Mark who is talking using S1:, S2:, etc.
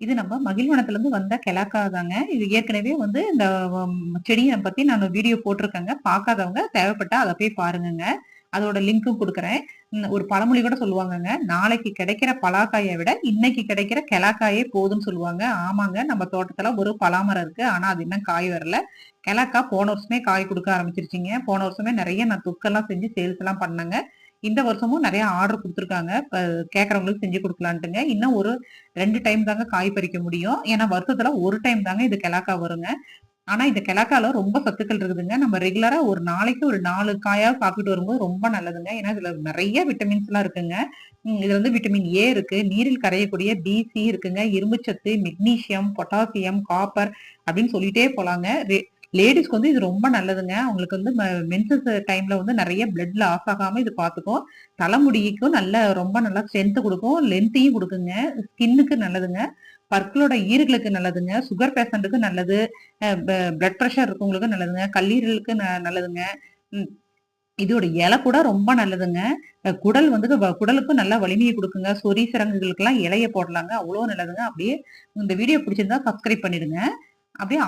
S1: இது நம்ம மகிழ்வனத்துலேருந்து வந்த கெலாக்கா தாங்க. இது ஏற்கனவே வந்து இந்த செடியை பற்றி பத்தி நான் வீடியோ போட்டிருக்கேங்க பார்க்காதவங்க தேவைப்பட்டா அதை போய் பாருங்கங்க. அதோட லிங்க்கும் கொடுக்குறேன் ஒரு பழமொழி கூட சொல்லுவாங்கங்க. நாளைக்கு கிடைக்கிற பலாக்காயை விட இன்னைக்கு கிடைக்கிற கெலாக்காயே போதும்னு சொல்லுவாங்க. ஆமாங்க. நம்ம தோட்டத்துல ஒரு பலாமரம் இருக்கு. ஆனா அது இன்னும் காய் வரல. கெலாக்கா போன வருஷமே காய் கொடுக்க ஆரம்பிச்சிருச்சிங்க போன வருஷமே நிறைய நான் துக்கெல்லாம் செஞ்சு சேல்ஸ்லாம் பண்ணேங்க. இந்த வருஷமும் நிறைய ஆர்டர் கொடுத்துருக்காங்க இப்ப கேட்கறவங்களுக்கு செஞ்சு கொடுக்கலான்ட்டுங்க இன்னும் ஒரு ரெண்டு டைம் தாங்க காய் பறிக்க முடியும். ஏன்னா வருஷத்துல ஒரு டைம் தாங்க இது கிழக்கா வருங்க. ஆனா இந்த கிழக்கால ரொம்ப சத்துக்கள் இருக்குதுங்க. நம்ம ரெகுலரா ஒரு நாளைக்கு ஒரு நாலு காயா சாப்பிட்டு வரும்போது ரொம்ப நல்லதுங்க. ஏன்னா இதுல நெறைய விட்டமின்ஸ்லாம் இருக்குங்க. இதுல வந்து விட்டமின் ஏ இருக்கு. நீரில் கரையக்கூடிய பி.சி இருக்குங்க. இரும்புச்சத்து, மெக்னீசியம், பொட்டாசியம், காப்பர் அப்படின்னு சொல்லிட்டே போலாங்க. லேடிஸ்க்கு வந்து இது ரொம்ப நல்லதுங்க. அவங்களுக்கு வந்து ம மென்சஸ் டைம்ல வந்து நிறைய பிளட் லாஸ் ஆகாம இது பார்த்துக்கும். தலைமுடிக்கும் நல்ல ரொம்ப நல்லா ஸ்ட்ரென்த் கொடுக்கும் லென்த்தையும் கொடுக்குங்க ஸ்கின்னுக்கு நல்லதுங்க. பற்களோட ஈறுகளுக்கு நல்லதுங்க. சுகர் பேஷண்ட்டுக்கு நல்லது. ப பிளட் ப்ரெஷர் இருக்கவங்களுக்கு நல்லதுங்க. கல்லீரலுக்கு நல்லதுங்க. இதோட இலை கூட ரொம்ப நல்லதுங்க. குடல் வந்து வ குடலுக்கும் நல்ல வலிமையை கொடுக்குங்க சொறி, சிறங்குகளுக்கெல்லாம் இலையை போடலாங்க. அவ்வளோ நல்லதுங்க. அப்படியே இந்த வீடியோ பிடிச்சிருந்தா சப்ஸ்கிரைப் பண்ணிடுங்க. அப்படியே